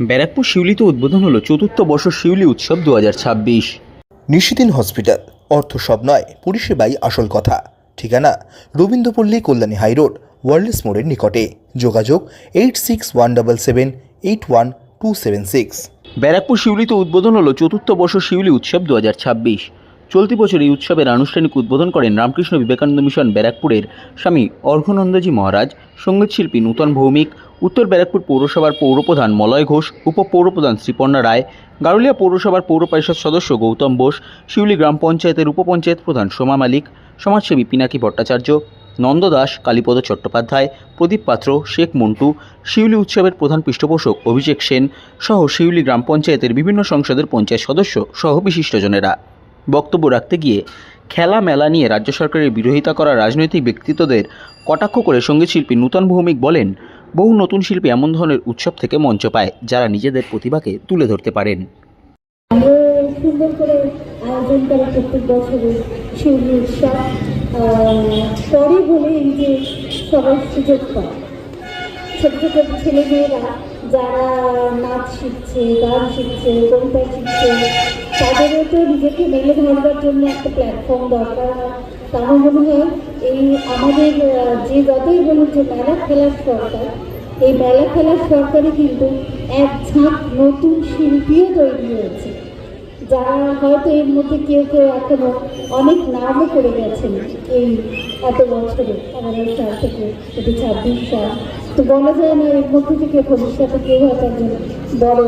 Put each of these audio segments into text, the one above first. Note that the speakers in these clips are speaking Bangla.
ব্যারাকপুর শিউলিতে উদ্বোধন হলো চতুর্থ বর্ষ শিউলি উৎসব দু হাজার ছাব্বিশ। নিশিদিন হসপিটাল অর্থ সব নয় পরিষেবাই আসল কথা। ঠিকানা রবীন্দ্রপল্লী কল্যাণী হাইরোড ওয়ার্ল্ডস মোড়ের নিকটে। যোগাযোগ eight six one double seven eight one two seven six. Barrackpore শিউলিতে উদ্বোধন হলো চতুর্থ বর্ষ শিউলি উৎসব দু হাজার ছাব্বিশ। চলতি বছর এই উৎসবের আনুষ্ঠানিক উদ্বোধন করেন রামকৃষ্ণ বিবেকানন্দ মিশন ব্যারাকপুরের স্বামী অর্ঘনন্দজি মহারাজ সঙ্গীতশিল্পী নূতন ভৌমিক, উত্তর ব্যারাকপুর পৌরসভার পৌরপ্রধান মলয় ঘোষ, উপপৌরপ্রধান শ্রীপর্ণা রায়, গারুলিয়া পৌরসভার পৌর পরিষদ সদস্য গৌতম বোস, শিউলি গ্রাম পঞ্চায়েতের উপপঞ্চায়েত প্রধান সোমা মালিক, সমাজসেবী পিনাকি ভট্টাচার্য, নন্দ দাস, কালীপদ চট্টোপাধ্যায়, প্রদীপ পাত্র, শেখ মন্টু, শিউলি উৎসবের প্রধান পৃষ্ঠপোষক অভিষেক সেন সহ শিউলি গ্রাম পঞ্চায়েতের বিভিন্ন সংসদের পঞ্চায়েত সদস্য সহ বিশিষ্টজনেরা বক্তব্য রাখতে গিয়ে খেলা মেলা নিয়ে রাজ্য সরকারের বিরোধিতা করা রাজনৈতিক ব্যক্তিত্বদের কটাক্ষ করে সঙ্গীতশিল্পী নূতন ভৌমিক বলেন, বহু নতুন শিল্পী এমন ধরনের উৎসব থেকে মঞ্চ পায় যারা নিজেদের প্রতিভাকে তুলে ধরতে পারেন। সুন্দর করে আয়োজন করে প্রত্যেক শিউলি উৎসব পরে বলে এই যে সুযোগ পায়। ছোট ছোট ছেলে মেয়েরা যারা নাচ শিখছে, গান শিখছে, কবিতা শিখছে, তাদেরও তো নিজেকে মেলে ধরবার জন্য একটা প্ল্যাটফর্ম দরকার তা আমার মনে হয় এই আমাদের যে যতই বলুন যে মেলা খেলার সরকার, এই মেলা খেলার সরকারে কিন্তু এক ঝাঁক নতুন শিল্পীও তৈরি হয়েছে। যারা হয়তো এর মধ্যে কেউ কেউ এখনও অনেক নামও করে গেছেন এই এত বছরে আমাদের সাল থেকে এটি ছাব্বিশ সাল তো বলা যায় না এর মধ্যে থেকে ভবিষ্যতে কেউ হয়তো একজন বড়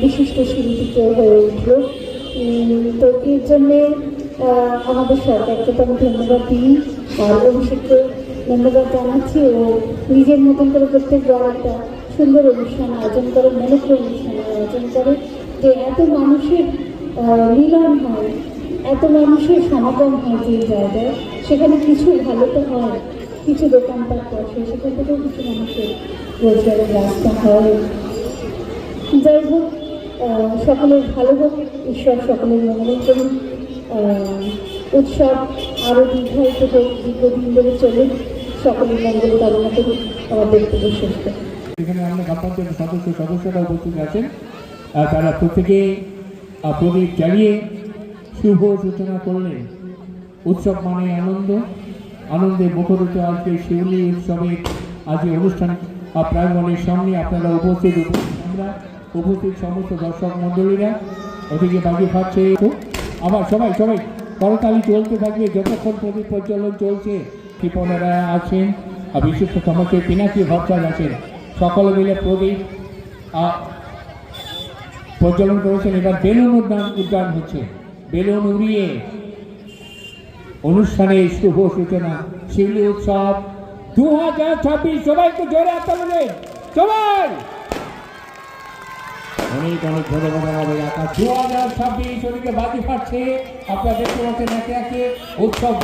বিশিষ্ট শিল্পী কেউ হয়ে উঠল। তো এর জন্যে আমাদের সরকারকে তো আমি ধন্যবাদ দিই অভিষেককে ধন্যবাদ জানাচ্ছি ও নিজের মতন করে প্রত্যেকবার একটা সুন্দর অনুষ্ঠান আয়োজন করে মনোজ্ঞ অনুষ্ঠান আয়োজন করে যে এত মানুষের মিলন হয়। এত মানুষের সমাগম হয় যে জায়গায়। সেখানে কিছু ভালো তো হয়, কিছু দোকানপাট বসে সেখান থেকেও কিছু মানুষের রোজগারের রাস্তা হয়। যাই হোক সকলের ভালো হোক, ঈশ্বর সকলের মঙ্গল করুন উৎসব আরও দীর্ঘায়িত হোক, দীর্ঘদিন ধরে চলুন সকলের মঙ্গল কামনা করুন আমার বক্তব্য করি। এখানে আমরা গ্রাম পঞ্চায়েতের সদস্য সদস্যরা উপস্থিত আছেন। তারা প্রত্যেকে প্রদীপ জ্বালিয়ে শুভ সূচনা করলেন উৎসব মানে আনন্দ। আনন্দে মুখরিত আজকে শিউলি উৎসবের আজকে অনুষ্ঠান প্রাঙ্গণের সামনে আপনারা উপস্থিত উপ- আমরা উপস্থিত সমস্ত দর্শক মণ্ডলীরা, ওদিকে বাজি ফাটছে আবার সবাই সবাই, করতালি চলতে থাকবে, যতক্ষণ প্রদীপ প্রজ্বলন চলছে, কৃপণেরা আছেন। আর বিশিষ্ট সমাজের পিনাকি ভট্টাচ আছেন। সকলে মিলে প্রদীপ আহ, প্রজ্বলন করেছেন। এবার বেলুন উদ্যান উদ্যান হচ্ছে। বেলুন উড়িয়ে অনুষ্ঠানে শুভ সূচনা। শিউলি উৎসব দু হাজার ছাব্বিশ। সবাই একটু জোরে আপনাদের সবাই! অনেক অনেক ধন্যবাদ আমাদের আকাশ দু হাজার ছাব্বিশ ওদিকে বাজি ফাটছে। আপনারা দেখতে পাচ্ছেন একে একে উৎসব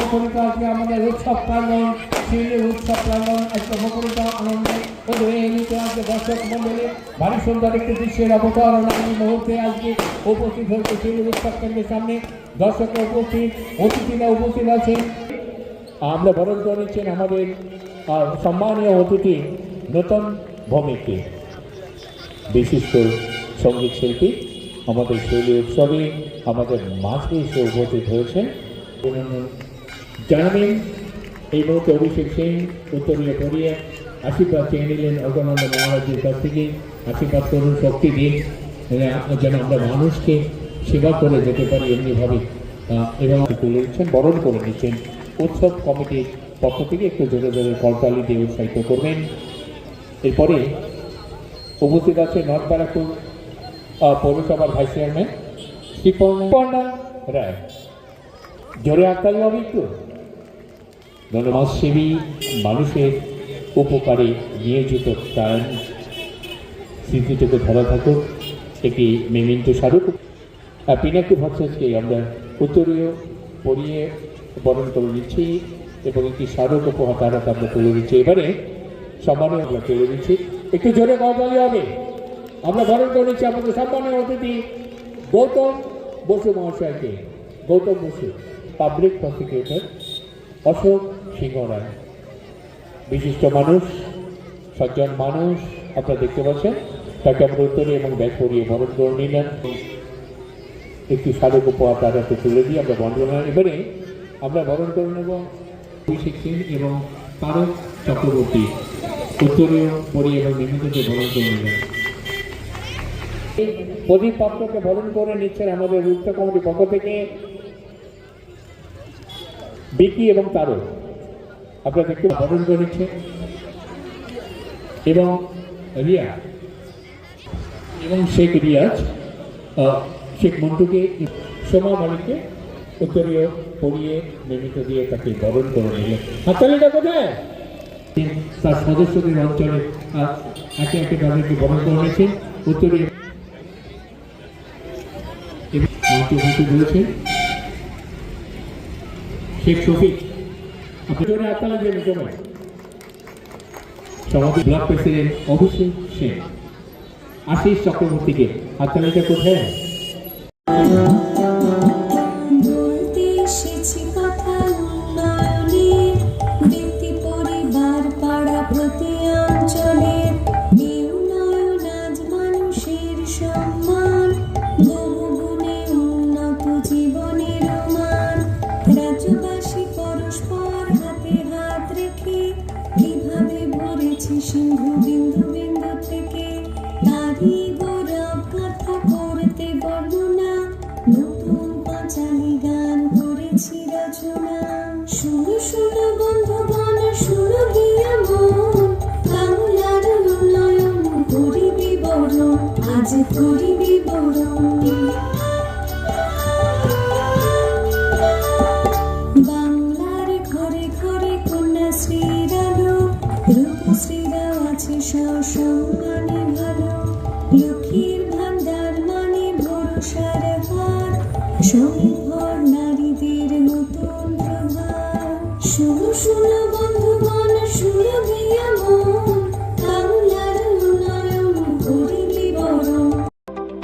আমাদের উৎসব প্রাঙ্গণ শিল্পের উৎসব প্রাঙ্গণ একটা মুখরিত আনন্দে উদ্বেলিত আছে দর্শক মন্ডলী ভারী সুন্দর একটি দৃশ্যের অবতরণ এই মুহূর্তে আজকে উপস্থিত হয়েছে শিল্পের উৎসব কেন্দ্রের সামনে। দর্শকরা উপস্থিত, অতিথিরা উপস্থিত আছেন। আমরা বরণ করে নিচ্ছেন আমাদের সম্মানীয় অতিথি নতুন ভৌমিককে বিশিষ্ট সংগীত শিল্পী, আমাদের শৈলী উৎসবে আমাদের মাঝে এসে উপস্থিত হয়েছেন। জানাবেন। এই মুহূর্তে অভিষেক সিং উত্তরীয় পড়িয়ে আশীর্বাদ চেয়ে নিলেন অগনন্দ মহারাজের কাছ থেকে। আশীর্বাদ করুন শক্তি দিন আহ, যেন আমরা মানুষকে সেবা করে যেতে পারি এমনিভাবে। এবং তুলে দিচ্ছেন বরণ করে নিচ্ছেন। উৎসব কমিটির পক্ষ থেকে একটু জোরে জোরে করতালি দিয়ে উৎসাহিত করবেন। এরপরে উপস্থিত আছে নর্থ ব্যারাকপুর পৌরসভার ভাইস চেয়ারম্যান শ্রীপর্ণা রায়। জোরে আঁকতালি হবে একটু? সমাজসেবী মানুষের উপকারে নিয়োজিত তার স্মৃতিটুকু ধরা থাকুক। একটি মেমিন্টো স্মারক পিনাকি ভট্টাচার্যকে আমরা উত্তরীয় পরিয়ে বরণ করে নিচ্ছি এবং একটি স্মারক উপহার তারা আমরা তুলে দিচ্ছি। এবারে সম্মানীয় আমরা তুলে দিচ্ছি। একটু জোরে গজালি হবে। আমরা বরণ করে নিচ্ছি আমাদের সম্মানীয় অতিথি গৌতম বসু মহাশয়কে। Gautam Basu public prosecutor Ashok Singha Roy. বিশিষ্ট মানুষ, সজ্জন মানুষ, আপনারা দেখতে পাচ্ছেন, তাকে আমরা উত্তরে এবং ব্যাগ পরিয়ে বরণ করে নিলেন। একটি সাধক উপহার তার হাতে তুলে দিয়ে আমরা বন্ধনা এবারে আমরা বরণ করে নেব অভিষেক সিং এবং তারক চক্রবর্তী। উত্তরীয় পরিয়ে এবং নিমিত্তকে বরণ করে এই প্রদীপ পাত্রকে বরণ করে নিচ্ছেন আমাদের রূপটা কমিটির পক্ষ থেকে। বিকি এবং তারক আপনারা দেখতে বরণ করে নিচ্ছে এবং রিয়া এবং শেখ রিয়াজ শেখ মন্টুকে সোমা মালিককে উত্তরীয় পড়িয়ে নির্মিত দিয়ে তাকে বরণ করে নিলেন। হাততালিটা কোথায়? তার সদস্যদের অঞ্চলে একে একে তাদেরকে বরণ করে নিয়েছেন। উত্তরীয় মন্টু মন্টু বলেছেন শেখ শফিক আপনি জোরে যে দিয়ে সভাপতি, ব্লক প্রেসিডেন্ট অভিষেক সেন। আশিস চক্রবর্তীকে হাততালিটা কোথায়? করিবি বরণ ঘরে ঘরে কন্যাশ্রীর আলো রূপশ্রীরাও আছে সসম্মানে ভালো। লক্ষ্মীর ভান্ডার মানে ভরসার স্বনির্ভর নারীদের নতুন প্রভাত শুনো শুনো